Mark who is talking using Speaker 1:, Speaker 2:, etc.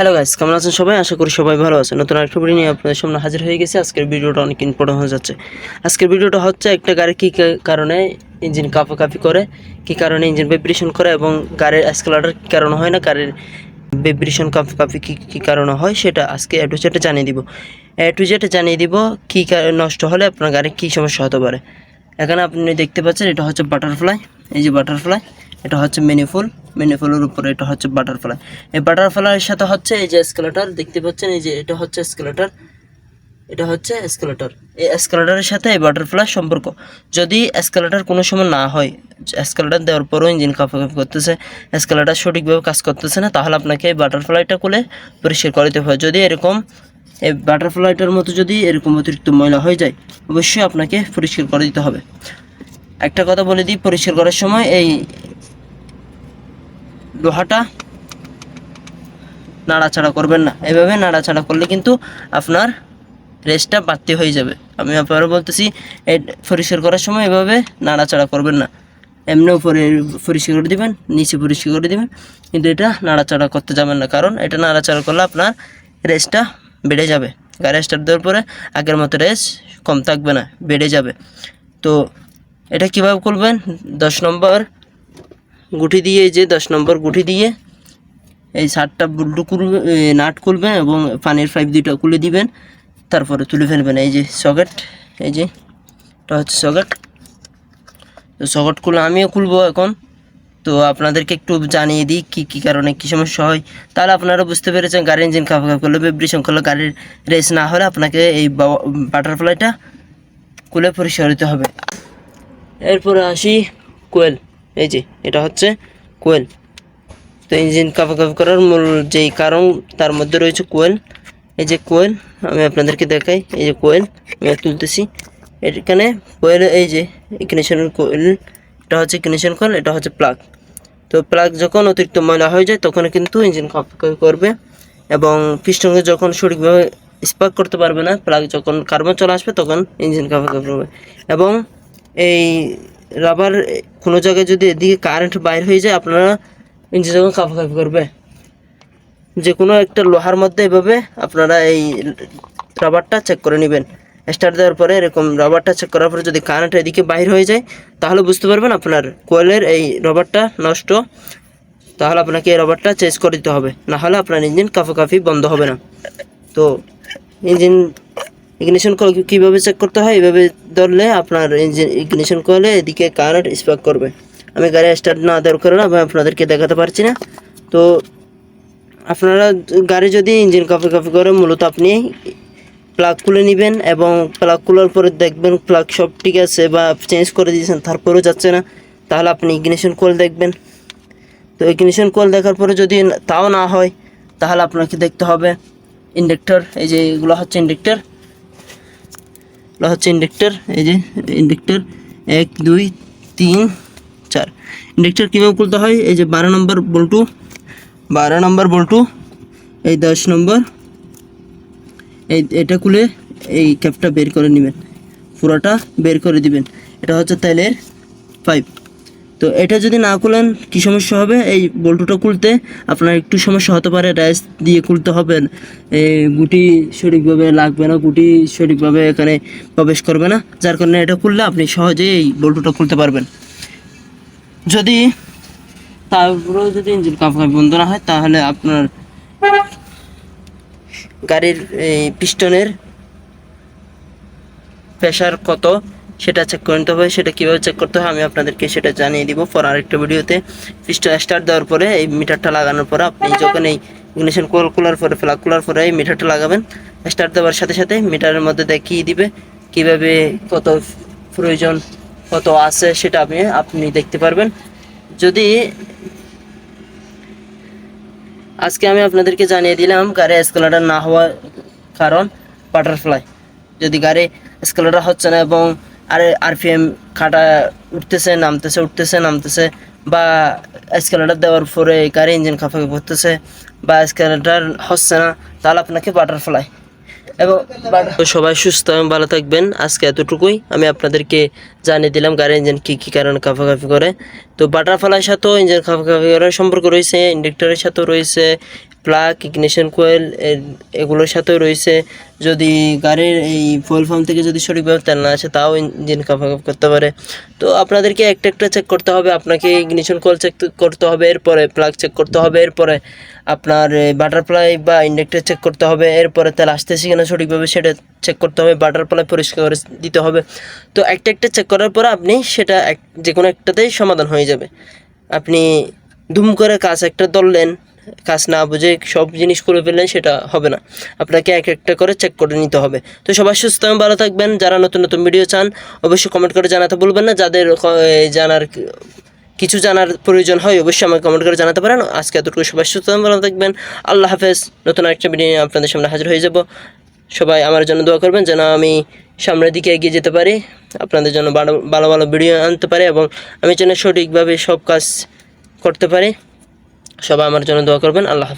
Speaker 1: Hello guys কেমন আছেন সবাই? আশা করি সবাই ভালো আছেন। নতুন একটা ভিডিও নিয়ে আপনাদের সামনে হাজির হয়ে গেছে। আজকের ভিডিওটা অনেক ইম্পর্টেন্ট হয়ে যাচ্ছে। আজকের ভিডিওটা হচ্ছে একটা গাড়ি কী কারণে ইঞ্জিন কাঁপাকাঁপি করে, কী কারণে ইঞ্জিন ভাইব্রেশন করে এবং গাড়ির অ্যাসকেলাটার কী কারণে হয় না, গাড়ির ভাইব্রেশন কাঁপাকাঁপি কী কী কারণে হয় সেটা আজকে এ টু জেড জানিয়ে দিব। এ টু জেড জানিয়ে দিব কা- নষ্ট হলে আপনার গাড়ির কী সমস্যা হতে পারে। এখানে আপনি দেখতে পাচ্ছেন এটা হচ্ছে বাটারফ্লাই এই যে বাটারফ্লাই এটা হচ্ছে মেনিফুল মেনিফুলের উপরে এটা হচ্ছে বাটারফ্লাই এই বাটারফ্লাইয়ের সাথে হচ্ছে এই যে স্কেলেটার দেখতে পাচ্ছেন এই যে এটা হচ্ছে স্কেলেটার এটা হচ্ছে এসকেলেটর এই এসকেলেটরের সাথে এই বাটারফ্লাই সম্পর্ক। যদি এসকেলেটর কোনো সময় না হয় এসকেলেটর দেওয়ার পরও ইঞ্জিন কাপ করতেছে এসকেলেটর সঠিকভাবে কাজ করতেছে না, তাহলে আপনাকে এই বাটারফ্লাইটা খুলে পরিষ্কার করে দিতে হবে। যদি এরকম, এই বাটারফ্লাইটার মতো যদি এরকম অতিরিক্ত ময়লা হয়ে যায়, অবশ্যই আপনাকে পরিষ্কার করে দিতে হবে। একটা কথা বলে দিই, পরিষ্কার করার সময় এই লোহাটা নাড়াচাড়া করবেন না। এভাবে নাড়াচাড়া করলে কিন্তু আপনার রেসটা বাড়তি হয়ে যাবে। আমি আপনারও বলতেছি পরিষ্কার করার সময় এভাবে নাড়াচাড়া করবেন না। এমনি উপরে পরিষ্কার করে দেবেন, নিচে পরিষ্কার করে দেবেন, কিন্তু এটা নাড়াচাড়া করতে যাবেন না। কারণ এটা নাড়াচাড়া করলে আপনার রেসটা বেড়ে যাবে। গাড়ি দেওয়ার পরে আগের মতো রেস কম থাকবে না, বেড়ে যাবে। তো এটা কীভাবে করবেন? দশ নম্বর গুটি দিয়ে যে দশ নম্বর গুটি দিয়ে এই সারটা বুল্টু খুলবে নাট খুলবেন এবং পানির পাইপ দুটো খুলে দিবেন। তারপরে তুলে ফেলবেন এই যে সকেট। এই যে এটা হচ্ছে সকেট। তো সকেট খুলে আমিও খুলবো এখন। তো আপনাদেরকে একটু জানিয়ে দিই কী কী কারণে কী সমস্যা হয়। তাহলে আপনারা বুঝতে পেরেছেন গাড়ির ইঞ্জিন খাপ খাপ করলে ভিব্রেশন করলে গাড়ির রেস না হলে আপনাকে এই বাটারফ্লাইটা খুলে পরিষ্কার হবে। এরপরে আসি কোয়েল। এই যে, এটা হচ্ছে কোয়েল। তো ইঞ্জিন কাঁপাকাঁপি করার মূল যেই কারণ, তার মধ্যে রয়েছে কোয়েল। এই যে কোয়েল, আমি আপনাদেরকে দেখাই, এই যে কোয়েল, আমি তুলতেছি। এখানে কোয়েল, এই যে ইগনিশন কোয়েল, এটা হচ্ছে ইগনিশন কোয়েল এটা হচ্ছে প্লাগ তো প্লাগ যখন অতিরিক্ত ময়লা হয়ে যায়, তখন কিন্তু ইঞ্জিন কাঁপাকাঁপি করবে এবং পিস্টনকে যখন সঠিকভাবে স্পার্ক করতে পারবে না প্লাগ যখন কার্বন চলে আসবে, তখন ইঞ্জিন কাঁপাকাঁপি করবে। এবং এই রাবার কোনো জায়গায় যদি এদিকে কারেন্ট বাইর হয়ে যায়, আপনারা ইঞ্জিন যখন কাঁপাকাঁপি করবে। যে কোনো একটা লোহার মধ্যে এভাবে আপনারা এই রাবারটা চেক করে নেবেন। স্টার্ট দেওয়ার পরে এরকম রাবারটা চেক করার পরে যদি কারেন্ট এদিকে বাইর হয়ে যায়, তাহলে বুঝতে পারবেন আপনার কোয়েলের এই রবারটা নষ্ট। তাহলে আপনাকে এই রবারটা চেঞ্জ করে দিতে হবে। নাহলে আপনার ইঞ্জিন কাফাকাফি বন্ধ হবে না। তো ইঞ্জিন ইগনিশন কল কীভাবে চেক করতে হয়? এভাবে ধরলে আপনার ইঞ্জিন ইগনিশন কয়েলে এদিকে কারেন্ট স্পার্ক করবে। আমি গাড়ি স্টার্ট না দেওয়ার কারণে আমি আপনাদেরকে দেখাতে পারছি না। তো আপনারা গাড়ি যদি ইঞ্জিন কাফি কাফি করে, মূলত আপনি প্লাগ খুলে নেবেন এবং প্লাগ খোলার পরে দেখবেন প্লাগ সব ঠিক আছে বা চেঞ্জ করে দিয়েছেন, তারপরেও যাচ্ছে না। তাহলে আপনি ইগনিশন কল দেখবেন। তো ইগনিশন কল দেখার পরে যদি তাও না হয়, তাহলে আপনাকে দেখতে হবে। ইন্ডেক্টর এই যে এগুলো হচ্ছে ইন্ডেক্টর এগুলো হচ্ছে ইন্ডেক্টর, এই যে ইন্ডেক্টর, এক, দুই, তিন, চার। ইন্ডেক্টর কীভাবে খুলতে হয়? এই যে বারো নম্বর বল্টু বারো নম্বর বল্টু এই দশ নম্বর, এই, এটা খুলে এই ক্যাপটা বের করে নেবেন। পুরোটা বের করে দিবেন। এটা হচ্ছে তেলের পাইপ তো এটা যদি না খুলেন কি সমস্যা হবে? এই বল্টুটা খুলতে আপনার একটু সমস্যা হতে পারে র্যাস দিয়ে খুলতে হবে। গুটি সঠিকভাবে লাগবে না, গুটি সঠিকভাবে এখানে প্রবেশ করবে না। যার কারণে এটা খুললে আপনি সহজেই এই বল্টুটা খুলতে পারবেন। যদি তারপরেও যদি ইঞ্জিন কাঁপাকাঁপি বন্ধ না হয়, তাহলে আপনার গাড়ির এই পিস্টনের প্রেশার কত? সেটা চেক করে নিতে হবে সেটা কীভাবে চেক করতে হয় আমি আপনাদেরকে সেটা জানিয়ে দিব। পর আরেকটা ভিডিওতে পিস্টন স্টার্ট দেওয়ার পরে এই মিটারটা লাগানোর পরে আপনি যখন এই ইগনিশন কোল খোলার পরে ফ্লাগ খোলার পরে এই মিটারটা লাগাবেন স্টার্ট দেওয়ার সাথে সাথে মিটারের মধ্যে দেখিয়ে দিবে কীভাবে কত প্রয়োজন কত আছে সেটা আপনি আপনি দেখতে পারবেন। যদি আজকে আমি আপনাদেরকে জানিয়ে দিলাম গাড়ি স্কেলাটার না হওয়ার কারণ বাটারফ্লাই যদি গাড়ি স্কেলাটার হচ্ছে না এবং আর আরপিএম খাটা উঠতেছে, নামতেছে উঠতেছে, নামতেছে, বা স্কেলাটার দেওয়ার পরে গাড়ি ইঞ্জিন খাফাকে পড়তেছে বা স্কেলাটার হচ্ছে না, তাহলে আপনাকে বাটারফ্লাই এবং সবাই সুস্থ এবং ভালো থাকবেন, আজকে এতটুকুই। আমি আপনাদেরকে জানিয়ে দিলাম গাড়ির ইঞ্জিন কী কী কারণে কাফাকাফি করে। তো বাটারফ্লাইয়ের সাথেও ইঞ্জিন কাফাকাফি করার সম্পর্ক রয়েছে, ইন্ডাক্টরের সাথেও রয়েছে প্লাগ ইগনিশন কোয়েল এগুলোর সাথেও রয়েছে। যদি গাড়ির এই ফুয়েল পাম্প থেকে যদি সঠিকভাবে তেল না আসে, তাও ইঞ্জিন কাপ করতে পারে। তো আপনাদেরকে একটা একটা চেক করতে হবে। আপনাকে ইগনিশন কোয়েল চেক করতে হবে, এরপরে প্লাগ চেক করতে হবে, এরপরে আপনার বাটারফ্লাই বা ইন্ডাক্টর চেক করতে হবে, এরপরে তেল আসতেছে কিনা সঠিকভাবে সেটা চেক করতে হবে বাটারফ্লাই পরিষ্কার করে দিতে হবে। তো একটা একটা চেক করার পরে আপনি সেটা এক যে কোনো একটাতেই সমাধান হয়ে যাবে। আপনি ধুম করে কাজ একটা ধরলেন কাজ না বুঝে সব জিনিস করে ফেললেন, সেটা হবে না। আপনাকে এক একটা করে চেক করে নিতে হবে। তো সবাই সুস্থ ভালো থাকবেন। যারা নতুন নতুন ভিডিও চান, অবশ্যই কমেন্ট করে জানাতে বলবেন না। যাদের জানার কিছু জানার প্রয়োজন হয়, অবশ্যই আমাকে কমেন্ট করে জানাতে পারেন। আজকে এতটুকু সবাই সুস্থ ভালো থাকবেন। আল্লাহ হাফেজ। নতুন একটা ভিডিও নিয়ে আপনাদের সামনে হাজির হয়ে যাব। সবাই আমার জন্য দোয়া করবেন, যেন আমি সামনের দিকে এগিয়ে যেতে পারি, আপনাদের জন্য ভালো ভালো ভিডিও আনতে পারি এবং আমি যেন সঠিকভাবে সব কাজ করতে পারি। সবাই আমার জন্য দোয়া করবেন আল্লাহ